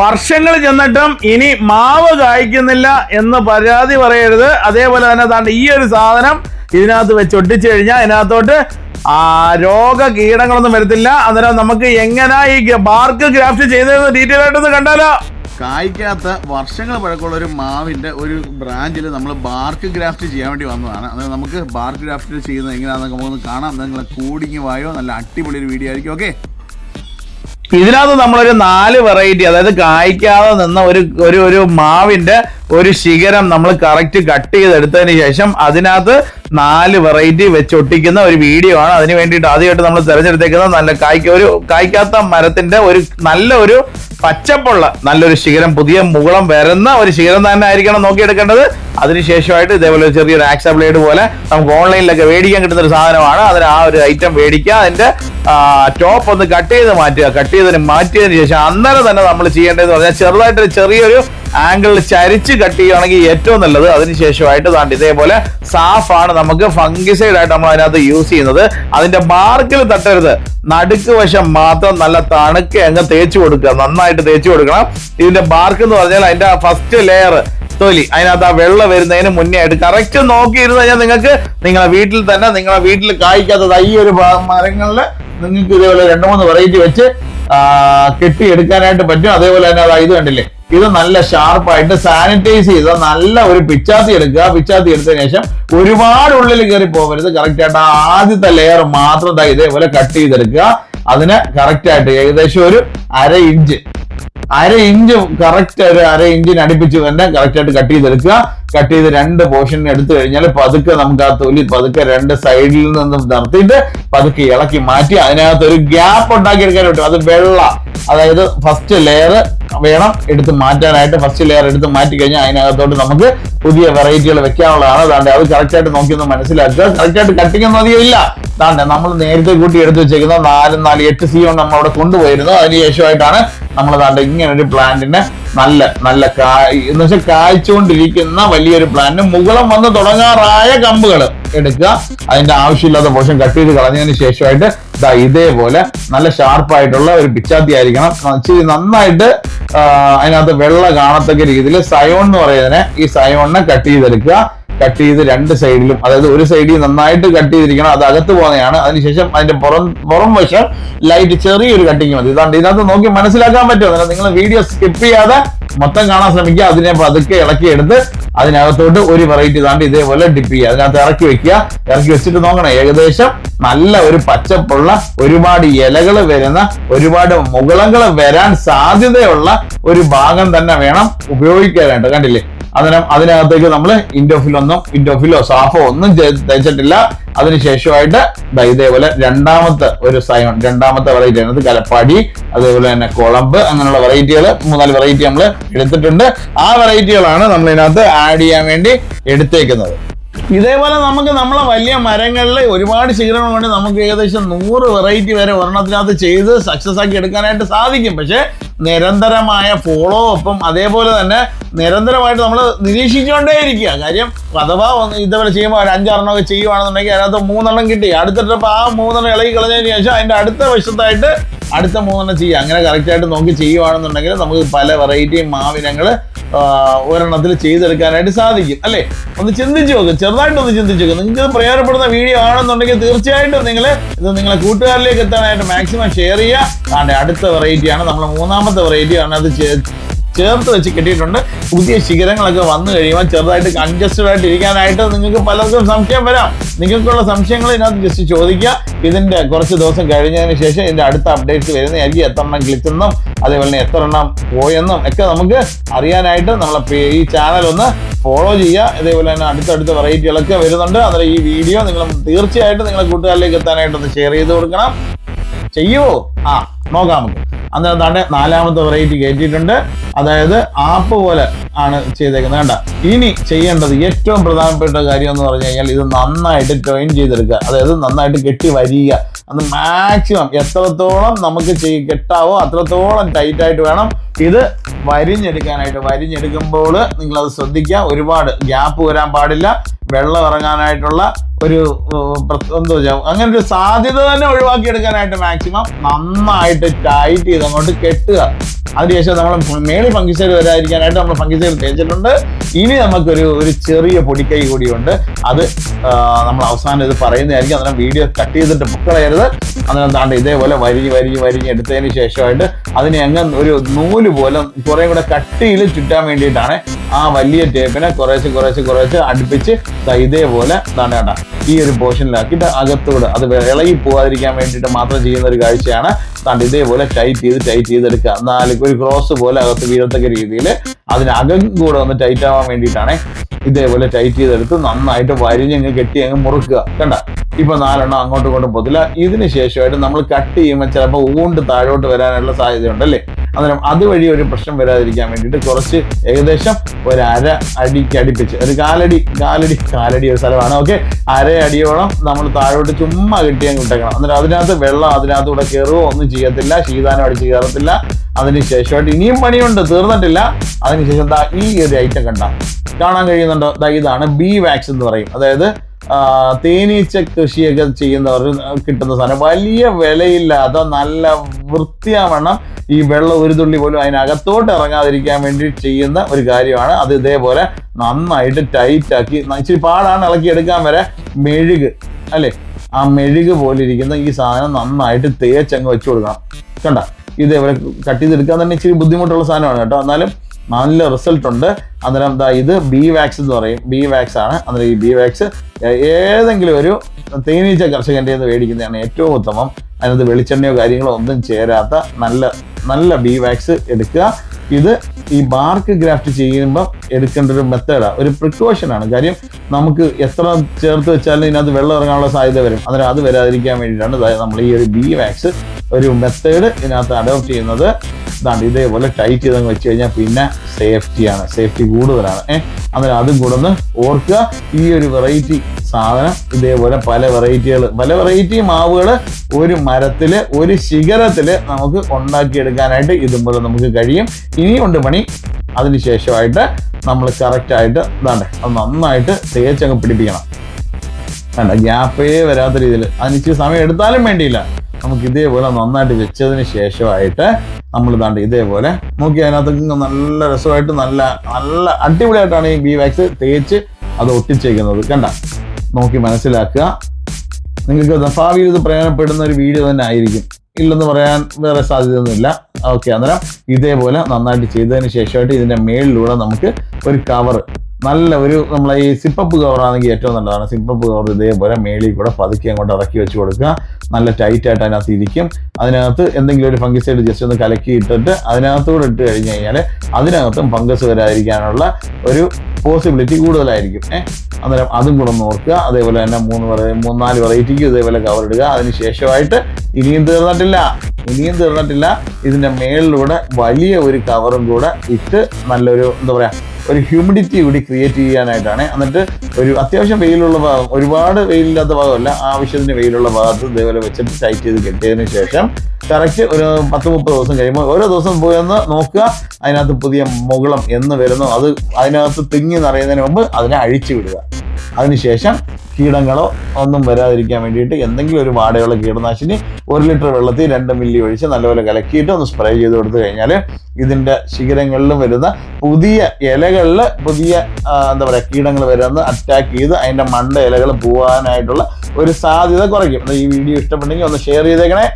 വർഷങ്ങൾ ചെന്നിട്ടും ഇനി മാവ് കായ്ക്കുന്നില്ല എന്ന് പരാതി പറയരുത്. അതേപോലെ തന്നെ താണ്ട് ഈ ഒരു സാധനം ഇതിനകത്ത് വെച്ച് ഒട്ടിച്ചു കഴിഞ്ഞാൽ ഇതിനകത്തോട്ട് ആ രോഗ കീടങ്ങളൊന്നും വരത്തില്ല. അന്നേരം നമുക്ക് എങ്ങനെ ഈ ബാർക്ക് ഗ്രാഫ്റ്റ് ചെയ്തതെന്ന് ഡീറ്റെയിൽ ആയിട്ടൊന്ന് കണ്ടാലോ? കായ്ക്കാത്ത വർഷങ്ങൾ പഴക്കമുള്ള ഒരു മാവിന്റെ ഒരു ബ്രാഞ്ചിൽ നമ്മൾ ബാർക്ക് ഗ്രാഫ്റ്റ് ചെയ്യാൻ വേണ്ടി വന്നതാണ്. അതായത് നമുക്ക് ബാർക്ക് ഗ്രാഫ്റ്റ് ചെയ്യുന്നത് എങ്ങനെയാണെന്ന് നമുക്കൊന്ന് കാണാം. നിങ്ങൾ കൂടിങ്ങി വായോ? നല്ല അടിപൊളി ഒരു വീഡിയോ ആയിരിക്കും. ഓക്കെ ഇതിനകത്ത് നമ്മളൊരു നാല് വെറൈറ്റി അതായത് കായ്ക്കാതെ നിന്ന ഒരു ഒരു ഒരു മാവിന്റെ ഒരു ശിഖരം നമ്മൾ കറക്റ്റ് കട്ട് ചെയ്തെടുത്തതിന് ശേഷം അതിനകത്ത് നാല് വെറൈറ്റി വെച്ചൊട്ടിക്കുന്ന ഒരു വീഡിയോ ആണ്. അതിന് വേണ്ടിയിട്ട് ആദ്യമായിട്ട് നമ്മൾ തിരഞ്ഞെടുത്തേക്കുന്നത് നല്ല കായ്ക്ക ഒരു കായ്ക്കാത്ത മരത്തിന്റെ ഒരു നല്ല ഒരു പച്ചപ്പുള്ള നല്ലൊരു ശിഖരം പുതിയ മുകളം വരുന്ന ഒരു ശിഖരം തന്നെ ആയിരിക്കണം നോക്കിയെടുക്കേണ്ടത്. അതിനുശേഷമായിട്ട് ഇതേപോലെ ചെറിയൊരു ആക്സ ബ്ലേഡ് പോലെ നമുക്ക് ഓൺലൈനിലൊക്കെ മേടിക്കാൻ കിട്ടുന്ന ഒരു സാധനമാണ്. അതിന് ആ ഒരു ഐറ്റം മേടിക്കുക. അതിന്റെ ടോപ്പ് ഒന്ന് കട്ട് ചെയ്ത് മാറ്റുക. കട്ട് ചെയ്തതിന് മാറ്റിയതിന് ശേഷം അന്നേരം തന്നെ നമ്മൾ ചെയ്യേണ്ടതെന്ന് പറഞ്ഞാൽ ചെറുതായിട്ടൊരു ചെറിയൊരു ആംഗിളിൽ ചരിച്ച് കട്ട് ചെയ്യുകയാണെങ്കിൽ ഏറ്റവും നല്ലത്. അതിനുശേഷമായിട്ട് താണ്ട് ഇതേപോലെ സാഫ് ആണ് നമുക്ക് ഫംഗിസൈഡ് ആയിട്ട് നമ്മൾ അതിനകത്ത് യൂസ് ചെയ്യുന്നത്. അതിന്റെ മാർക്കിൽ തട്ടരുത്. നടുക്ക് വശം മാത്രം നല്ല തണുക്ക് അങ്ങ് തേച്ച് കൊടുക്കുക. നന്നായിട്ട് തേച്ച് കൊടുക്കണം. ഇതിന്റെ ബാർക്ക് എന്ന് പറഞ്ഞാൽ അതിന്റെ ഫസ്റ്റ് ലെയർ തൊലി അതിനകത്ത് ആ വെള്ളം വരുന്നതിന് മുന്നേ ആയിട്ട് കറക്റ്റ് നോക്കിയിരുന്നു കഴിഞ്ഞാൽ നിങ്ങൾക്ക് നിങ്ങളെ വീട്ടിൽ തന്നെ നിങ്ങളെ വീട്ടിൽ കായ്ക്കാത്തത് ഈ ഒരു മരങ്ങളിൽ നിങ്ങൾക്ക് ഇതേപോലെ രണ്ട് മൂന്ന് വെറൈറ്റി വെച്ച് കെട്ടി കെട്ടിയെടുക്കാനായിട്ട് പറ്റും. അതേപോലെ തന്നെ അത് ഇത് കണ്ടില്ലേ? ഇത് നല്ല ഷാർപ്പായിട്ട് സാനിറ്റൈസ് ചെയ്ത നല്ല ഒരു പിച്ചാത്തി എടുക്കുക. പിച്ചാത്തി എടുത്തതിന് ശേഷം ഒരുപാട് ഉള്ളിൽ കയറി പോകരുത്. കറക്റ്റ് ആയിട്ട് ആദ്യത്തെ ലെയർ മാത്രം ഇതേപോലെ കട്ട് ചെയ്തെടുക്കുക. അതിന് കറക്റ്റ് ആയിട്ട് ഏകദേശം ഒരു അര ഇഞ്ച് അര ഇഞ്ച് കറക്റ്റ് ഒരു അര ഇഞ്ചിന് അടുപ്പിച്ച് തന്നെ കറക്റ്റ് ആയിട്ട് കട്ട് ചെയ്തെടുക്കുക. കട്ട് ചെയ്ത് രണ്ട് പോർഷൻ എടുത്തു കഴിഞ്ഞാൽ പതുക്കെ നമുക്ക് ആ തൊലി പതുക്കെ രണ്ട് സൈഡിൽ നിന്നും നിർത്തിയിട്ട് പതുക്കെ ഇളക്കി മാറ്റി അതിനകത്ത് ഒരു ഗ്യാപ്പ് ഉണ്ടാക്കി പറ്റും അത് വെള്ള അതായത് ഫസ്റ്റ് ലെയർ വേണം എടുത്ത് മാറ്റാനായിട്ട്. ഫസ്റ്റ് ലെയർ എടുത്ത് മാറ്റി കഴിഞ്ഞാൽ അതിനകത്തോട്ട് നമുക്ക് പുതിയ വെറൈറ്റികൾ വെക്കാനുള്ളതാണ് അതാണ്ട് അത് കറക്റ്റ് ആയിട്ട് നോക്കി ഒന്ന് മനസ്സിലാക്കുക. കറക്റ്റ് ആയിട്ട് കട്ടിങ് ഒന്നും അധികം ഇല്ല. അതാണ്ട് നമ്മൾ നേരത്തെ കൂട്ടി എടുത്ത് വെച്ചേക്കുന്ന നാലും നാല് എട്ട് സി കൊണ്ട് നമ്മൾ അവിടെ കൊണ്ടുപോയിരുന്നു. അതിന് ശേഷമായിട്ടാണ് നമ്മൾ അതാണ്ട് ഇങ്ങനെ ഒരു പ്ലാന്റിനെ നല്ല നല്ല കായ് എന്ന് വെച്ചാൽ കായ്ച്ചുകൊണ്ടിരിക്കുന്ന വലിയൊരു പ്ലാന്റിന് മുകളം വന്ന് തുടങ്ങാറായ കമ്പുകൾ എടുക്കുക. അതിന്റെ ആവശ്യമില്ലാത്ത പോഷൻ കട്ട് ചെയ്ത് കളഞ്ഞതിന് ശേഷമായിട്ട് ദാ ഇതേപോലെ നല്ല ഷാർപ്പായിട്ടുള്ള ഒരു പിച്ചാത്തി ആയിരിക്കണം. ഇച്ചിരി നന്നായിട്ട് അതിനകത്ത് വെള്ള കാണത്തക്ക രീതിയിൽ സയോൺ എന്ന് പറയുന്നതിനെ ഈ സയോണിനെ കട്ട് ചെയ്തെടുക്കുക. കട്ട് ചെയ്ത് രണ്ട് സൈഡിലും അതായത് ഒരു സൈഡിൽ നന്നായിട്ട് കട്ട് ചെയ്തിരിക്കണം അത് അകത്ത് പോകുന്നതാണ്. അതിനുശേഷം അതിന്റെ പുറം പുറം വശം ലൈറ്റ് ചെറിയൊരു കട്ടിങ് മതി. ഇതാണ്ട് ഇതിനകത്ത് നോക്കി മനസ്സിലാക്കാൻ പറ്റുമോ? നിങ്ങൾ വീഡിയോ സ്കിപ്പ് ചെയ്യാതെ മൊത്തം കാണാൻ ശ്രമിക്കുക. അതിനെ പതുക്കെ ഇളക്കി എടുത്ത് അതിനകത്തോട്ട് ഒരു വെറൈറ്റി താണ്ട് ഇതേപോലെ ഡിപ്പ് ചെയ്യുക. അതിനകത്ത് ഇറക്കി വെക്കുക. ഇറക്കി വെച്ചിട്ട് നോക്കണം. ഏകദേശം നല്ല ഒരു പച്ചപ്പുള്ള ഒരുപാട് ഇലകൾ വരുന്ന ഒരുപാട് മുകളങ്ങൾ വരാൻ സാധ്യതയുള്ള ഒരു ഭാഗം തന്നെ വേണം ഉപയോഗിക്കാനായിട്ട്. കണ്ടില്ലേ? അതിന് അതിനകത്തേക്ക് നമ്മൾ ഇൻഡോഫിലൊന്നും ഇൻഡോഫിലോ സാഫോ ഒന്നും തേച്ചിട്ടില്ല അതിനുശേഷമായിട്ട് ഇതേപോലെ രണ്ടാമത്തെ ഒരു സൈൺ രണ്ടാമത്തെ വെറൈറ്റി ആണ്. കലപ്പാടി അതേപോലെ തന്നെ കുളമ്പ് അങ്ങനെയുള്ള വെറൈറ്റികൾ മൂന്നാൽ വെറൈറ്റി നമ്മൾ എടുത്തിട്ടുണ്ട്. ആ വെറൈറ്റികളാണ് നമ്മൾ ഇതിനകത്ത് ആഡ് ചെയ്യാൻ വേണ്ടി എടുത്തേക്കുന്നത്. ഇതേപോലെ നമുക്ക് നമ്മളെ വലിയ മരങ്ങളിൽ ഒരുപാട് ശിഖരങ്ങൾ വേണ്ടി നമുക്ക് ഏകദേശം നൂറ് വെറൈറ്റി വരെ ഒരെണ്ണത്തിനകത്ത് ചെയ്ത് സക്സസ് ആക്കി എടുക്കാനായിട്ട് സാധിക്കും. പക്ഷേ നിരന്തരമായ ഫോളോ അപ്പും അതേപോലെ തന്നെ നിരന്തരമായിട്ട് നമ്മൾ നിരീക്ഷിച്ചുകൊണ്ടേ ഇരിക്കുക കാര്യം അഥവാ ഇതേപോലെ ചെയ്യുമ്പോൾ ഒരു അഞ്ചാറെണ്ണം ഒക്കെ ചെയ്യുവാണെന്നുണ്ടെങ്കിൽ അതിനകത്ത് മൂന്നെണ്ണം കിട്ടി. അടുത്ത ട്രിപ്പ് ആ മൂന്നെണ്ണം ഇളകി കളഞ്ഞതിന് ശേഷം അതിന്റെ അടുത്ത വശത്തായിട്ട് അടുത്ത മൂന്നെണ്ണം ചെയ്യുക. അങ്ങനെ കറക്റ്റായിട്ട് നോക്കി ചെയ്യുവാണെന്നുണ്ടെങ്കിൽ നമുക്ക് പല വെറൈറ്റി മാവിനങ്ങൾ ഒരെണ്ണത്തിൽ ചെയ്തെടുക്കാനായിട്ട് സാധിക്കും അല്ലേ? ഒന്ന് ചിന്തിച്ചു നോക്ക് ചെറുതായിട്ടൊന്ന് ചിന്തിച്ചു നോക്ക്. നിങ്ങൾക്ക് പ്രയോജനപ്പെടുന്ന വീഡിയോ ആണെന്നുണ്ടെങ്കിൽ തീർച്ചയായിട്ടും നിങ്ങൾ ഇത് നിങ്ങളെ കൂട്ടുകാരിലേക്ക് എത്താനായിട്ട് മാക്സിമം ഷെയർ ചെയ്യുക. അടുത്ത അടുത്ത വെറൈറ്റിയാണ് നമ്മൾ മൂന്നാമത്തെ വെറൈറ്റി ആണ്. അത് ചേർത്ത് വെച്ച് കെട്ടിയിട്ടുണ്ട്. പുതിയ ശിഖരങ്ങളൊക്കെ വന്നു കഴിയുമ്പോൾ ചെറുതായിട്ട് കൺജസ്റ്റഡ് ആയിട്ട് ഇരിക്കാനായിട്ട് നിങ്ങൾക്ക് പലർക്കും സംശയം വരാം. നിങ്ങൾക്കുള്ള സംശയങ്ങൾ ഇതിനകത്ത് ജസ്റ്റ് ചോദിക്കുക. ഇതിന്റെ കുറച്ച് ദിവസം കഴിഞ്ഞതിന് ശേഷം ഇതിന്റെ അടുത്ത അപ്ഡേറ്റ്സ് വരുന്നതായിരിക്കും. എത്ര എണ്ണം ക്ലിച്ചെന്നും അതേപോലെ തന്നെ എത്ര എണ്ണം പോയെന്നും ഒക്കെ നമുക്ക് അറിയാനായിട്ട് നമ്മളെ ഈ ചാനൽ ഒന്ന് ഫോളോ ചെയ്യുക. ഇതേപോലെ തന്നെ അടുത്തടുത്ത വെറൈറ്റികളൊക്കെ വരുന്നുണ്ട്. അന്നേരം ഈ വീഡിയോ നിങ്ങൾ തീർച്ചയായിട്ടും നിങ്ങളെ കൂട്ടുകാരിലേക്ക് എത്താനായിട്ട് ഒന്ന് ഷെയർ ചെയ്ത് കൊടുക്കണം. ചെയ്യുവോ ആ നോക്കാം നമുക്ക്. അന്നേരം താണ്ടെ നാലാമത്തെ വെറൈറ്റി കയറ്റിയിട്ടുണ്ട് അതായത് ആപ്പ് പോലെ ആണ് ചെയ്തേക്കുന്നത്. കണ്ട ഇനി ചെയ്യേണ്ടത് ഏറ്റവും പ്രധാനപ്പെട്ട കാര്യം എന്ന് പറഞ്ഞു കഴിഞ്ഞാൽ ഇത് നന്നായിട്ട് ട്രെയിൻ ചെയ്തെടുക്കുക. അതായത് നന്നായിട്ട് കെട്ടി വരിക. അത് മാക്സിമം എത്രത്തോളം നമുക്ക് ചെയ് കെട്ടാവോ അത്രത്തോളം ടൈറ്റായിട്ട് വേണം ഇത് വരിഞ്ഞെടുക്കാനായിട്ട് വരിഞ്ഞെടുക്കുമ്പോൾ നിങ്ങളത് ശ്രദ്ധിക്കുക. ഒരുപാട് ഗ്യാപ്പ് വരാൻ പാടില്ല. വെള്ളം ഇറങ്ങാനായിട്ടുള്ള ഒരു എന്തോ അങ്ങനെ ഒരു സാധ്യത തന്നെ ഒഴിവാക്കി എടുക്കാനായിട്ട് മാക്സിമം നന്നായിട്ട് ടൈറ്റ് ചെയ്ത് അങ്ങോട്ട് കെട്ടുക. അതിനുശേഷം നമ്മൾ മേളിൽ ഫംഗിസൈഡ് വരാതിരിക്കാനായിട്ട് നമ്മൾ ഫംഗിസൈഡ് തേച്ചിട്ടുണ്ട്. ഇനി നമുക്കൊരു ഒരു ചെറിയ പൊടിക്കൈ കൂടിയുണ്ട്. അത് നമ്മൾ അവസാനം ഇത് പറയുന്നതായിരിക്കും. അതിനെ വീഡിയോ കട്ട് ചെയ്തിട്ട് അന്നേരം താണ്ട് ഇതേപോലെ വരിഞ്ഞ് വരിഞ്ഞ് വരിഞ്ഞ് എടുത്തതിന് ശേഷമായിട്ട് അതിനെ അങ്ങ് ഒരു നൂൽ പോലെ കുറേ കൂടെ കട്ടിയിൽ ചുറ്റാൻ വേണ്ടിയിട്ടാണ് ആ വലിയ ടേപ്പിനെ കുറേശ്ശെ കുറേശ്ശെ കുറേശ്ശെ അടുപ്പിച്ച് ഇതേപോലെ എന്താണ് കേട്ടോ. ഈ ഒരു പോർഷനിലാക്കിയിട്ട് അകത്തൂടെ അത് ഇളകി പോകാതിരിക്കാൻ വേണ്ടിയിട്ട് മാത്രം ചെയ്യുന്ന ഒരു കാഴ്ചയാണ്. താണ്ട് ഇതേപോലെ ടൈറ്റ് ചെയ്ത് ടൈറ്റ് ചെയ്തെടുക്കുക. നാല് ഒരു ക്രോസ് പോലെ അകത്ത് വീഴത്തക്ക രീതിയിൽ അതിനകം കൂടെ ഒന്ന് ടൈറ്റ് ആവാൻ വേണ്ടിയിട്ടാണ് ഇതേപോലെ ടൈറ്റ് ചെയ്തെടുത്ത് നന്നായിട്ട് വരിഞ്ഞങ്ങ് കെട്ടി അങ്ങ് മുറുക്കുക. കണ്ട? ഇപ്പൊ നാലെണ്ണം അങ്ങോട്ടും ഇങ്ങോട്ടും പോകത്തില്ല. ഇതിന് ശേഷമായിട്ട് നമ്മൾ കട്ട് ചെയ്യുമ്പോൾ ചിലപ്പോൾ ഊണ്ട് താഴോട്ട് വരാനുള്ള സാധ്യതയുണ്ട് അല്ലേ അന്നേരം അതുവഴി ഒരു പ്രശ്നം വരാതിരിക്കാൻ വേണ്ടിയിട്ട് കുറച്ച് ഏകദേശം ഒരു അര അടിക്ക് അടുപ്പിച്ച് ഒരു കാലടി കാലടി കാലടി ഒരു സ്ഥലമാണ്. ഓക്കെ? അര അടിയോളം നമ്മൾ താഴോട്ട് ചുമ്മാ കെട്ടി കിട്ടേക്കണം അന്നേരം അതിനകത്ത് വെള്ളം അതിനകത്തൂടെ കയറുകയോ ഒന്നും ചെയ്യത്തില്ല ശീതാനം അടിച്ച് കയറത്തില്ല. അതിന് ശേഷമായിട്ട് ഇനിയും പണിയുണ്ട് തീർന്നിട്ടില്ല. അതിനുശേഷം ഈ ഒരു ഐറ്റം കണ്ട. കാണാൻ കഴിയുന്നുണ്ടോ? ഇതാണ് ബി വാക്സ് എന്ന് പറയും. അതായത് തേനീച്ച കൃഷിയൊക്കെ ചെയ്യുന്നവർ കിട്ടുന്ന സാധനം. വലിയ വിലയില്ലാത്ത നല്ല വൃത്തിയാവണം ഈ വെള്ളം ഒരു തുള്ളി പോലും അതിനകത്തോട്ട് ഇറങ്ങാതിരിക്കാൻ വേണ്ടി ചെയ്യുന്ന ഒരു കാര്യമാണ്. അത് ഇതേപോലെ നന്നായിട്ട് ടൈറ്റാക്കി ഇച്ചിരി പാടാണ് ഇളക്കി എടുക്കാൻ വരെ. മെഴുക് അല്ലേ? ആ മെഴുക് പോലെ ഇരിക്കുന്ന ഈ സാധനം നന്നായിട്ട് തേച്ചങ്ങ് വെച്ചു കൊടുക്കണം. കണ്ട? ഇതേപോലെ കട്ട് ചെയ്തെടുക്കാൻ തന്നെ ഇച്ചിരി ബുദ്ധിമുട്ടുള്ള സാധനമാണ് കേട്ടോ. എന്നാലും നല്ല റിസൾട്ട് ഉണ്ട്. അന്നേരം എന്താ ഇത് ബി വാക്സ് എന്ന് പറയും. ബി വാക്സ് ആണ്. അന്നേരം ഈ ബി വാക്സ് ഏതെങ്കിലും ഒരു തേനീച്ച കർഷകന്റെ നിന്ന് മേടിക്കുന്നതാണ് ഏറ്റവും ഉത്തമം. അതിനകത്ത് വെളിച്ചെണ്ണയോ കാര്യങ്ങളോ ഒന്നും ചേരാത്ത നല്ല നല്ല ബി വാക്സ് എടുക്കുക. ഇത് ഈ ബാർക്ക് ഗ്രാഫ്റ്റ് ചെയ്യുമ്പോൾ എടുക്കേണ്ട ഒരു മെത്തേഡാണ് ഒരു പ്രിക്കോഷനാണ് കാര്യം നമുക്ക് എത്ര ചേർത്ത് വെച്ചാലും ഇതിനകത്ത് വെള്ളം ഇറങ്ങാനുള്ള സാധ്യത വരും. അന്നേരം അത് വരാതിരിക്കാൻ വേണ്ടിയിട്ടാണ് നമ്മൾ ഈ ഒരു ബി വാക്സ് ഒരു മെത്തേഡ് ഇതിനകത്ത് അഡോപ്റ്റ് ചെയ്യുന്നത്. ഇതാണ്ട് ഇതേപോലെ ടൈറ്റ് ചെയ്തങ്ങ് വെച്ച് കഴിഞ്ഞാൽ പിന്നെ സേഫ്റ്റിയാണ് സേഫ്റ്റി കൂടുതലാണ്. ഏഹ് അന്നേരം അതും കൂടെ ഒന്ന് ഓർക്കുക. ഈ ഒരു വെറൈറ്റി സാധനം ഇതേപോലെ പല വെറൈറ്റികൾ പല വെറൈറ്റി മാവുകൾ ഒരു മരത്തിൽ ഒരു ശിഖരത്തിൽ നമുക്ക് ഉണ്ടാക്കിയെടുക്കാനായിട്ട് ഇതുപോലെ നമുക്ക് കഴിയും. ഇനിയുണ്ട് പണി. അതിനുശേഷമായിട്ട് നമ്മൾ കറക്റ്റായിട്ട് ഇതാണ്ട് അത് നന്നായിട്ട് തേച്ചങ്ങ് പിടിപ്പിക്കണം. വേണ്ട ഗ്യാപ്പേ വരാത്ത രീതിയിൽ അതിന് ഇച്ചിരി സമയം എടുത്താലും വേണ്ടിയില്ല. നമുക്ക് ഇതേപോലെ നന്നായിട്ട് വെച്ചതിന് ശേഷമായിട്ട് നമ്മൾ ഇതാണ്ട് ഇതേപോലെ നോക്കി അതിനകത്ത് നല്ല രസമായിട്ട് നല്ല നല്ല അടിപൊളിയായിട്ടാണ് ഈ ബി വാക്സ് തേച്ച് അത് ഒട്ടിച്ചേക്കുന്നത്. കണ്ട? നോക്കി മനസ്സിലാക്കുക. നിങ്ങൾക്ക് ഭാവിയിൽ ഇത് പ്രയോജനപ്പെടുന്ന ഒരു വീഡിയോ തന്നെ ആയിരിക്കും. ഇല്ലെന്ന് പറയാൻ വേറെ സാധ്യതയൊന്നുമില്ല. ഓക്കെ അന്നേരം ഇതേപോലെ നന്നായിട്ട് ചെയ്തതിന് ശേഷമായിട്ട് ഇതിന്റെ മേളിലൂടെ നമുക്ക് ഒരു കവർ നല്ല ഒരു നമ്മളെ ഈ സിപ്പപ്പ് കവറാണെങ്കിൽ ഏറ്റവും നല്ലതാണ്. സിപ്പപ്പ് കവർ ഇതേപോലെ മേളിൽ കൂടെ പതുക്കി അങ്ങോട്ട് ഇറക്കി വെച്ച് കൊടുക്കുക. നല്ല ടൈറ്റ് ആയിട്ട് അതിനകത്ത് ഇരിക്കും. അതിനകത്ത് എന്തെങ്കിലും ഒരു ഫംഗിസൈഡ് ജസ്റ്റ് ഒന്ന് കലക്കി ഇട്ടിട്ട് അതിനകത്തൂടെ ഇട്ട് കഴിഞ്ഞ് കഴിഞ്ഞാൽ അതിനകത്തും ഫംഗസ് വരാതിരിക്കാനുള്ള ഒരു പോസിബിലിറ്റി കൂടുതലായിരിക്കും. ഏഹ് അന്നേരം അതും കൂടെ നോക്കുക അതേപോലെ തന്നെ മൂന്ന് വെറൈ നാല് വെറൈറ്റിക്ക് ഇതേപോലെ കവർ ഇടുക. അതിന് ശേഷമായിട്ട് ഇനിയും തീർന്നിട്ടില്ല. ഇനിയും തീർന്നിട്ടില്ല. ഇതിന്റെ മേളിലൂടെ വലിയ ഒരു കവറും കൂടെ ഇട്ട് നല്ലൊരു എന്താ പറയാ ഒരു ഹ്യൂമിഡിറ്റി കൂടി ക്രിയേറ്റ് ചെയ്യാനായിട്ടാണ്. എന്നിട്ട് ഒരു അത്യാവശ്യം വെയിലുള്ള ഭാഗം ഒരുപാട് വെയിലില്ലാത്ത ഭാഗമല്ല ആവശ്യത്തിന് വെയിലുള്ള ഭാഗത്ത് ഇതേപോലെ വെച്ചിട്ട് ടൈറ്റ് ചെയ്ത് കെട്ടിയതിന് ശേഷം കറക്റ്റ് ഒരു പത്ത് മുപ്പത് ദിവസം കഴിയുമ്പോൾ ഓരോ ദിവസം പോയി ഒന്ന് നോക്കുക അതിനകത്ത് പുതിയ മുകളം എന്ന് വരുന്നു. അത് അതിനകത്ത് തിങ്ങി നിറയുന്നതിന് മുമ്പ് അതിനെ അഴിച്ചു വിടുക. അതിനുശേഷം കീടങ്ങളോ ഒന്നും വരാതിരിക്കാൻ വേണ്ടിയിട്ട് എന്തെങ്കിലും ഒരു വാടയുള്ള കീടനാശിനി ഒരു ലിറ്റർ വെള്ളത്തിൽ രണ്ട് മില്ലി ഒഴിച്ച് നല്ലപോലെ കലക്കിയിട്ട് ഒന്ന് സ്പ്രേ ചെയ്ത് കൊടുത്തു കഴിഞ്ഞാൽ ഇതിന്റെ ശിഖരങ്ങളിലും വരുന്ന പുതിയ ഇലകളിൽ പുതിയ എന്താ പറയുക കീടങ്ങൾ വരുന്ന അറ്റാക്ക് ചെയ്ത് അതിന്റെ മണ്ട ഇലകൾ പോകാനായിട്ടുള്ള ഒരു സാധ്യത കുറയ്ക്കും. ഈ വീഡിയോ ഇഷ്ടപ്പെട്ടെങ്കിൽ ഒന്ന് ഷെയർ ചെയ്തേക്കണേ.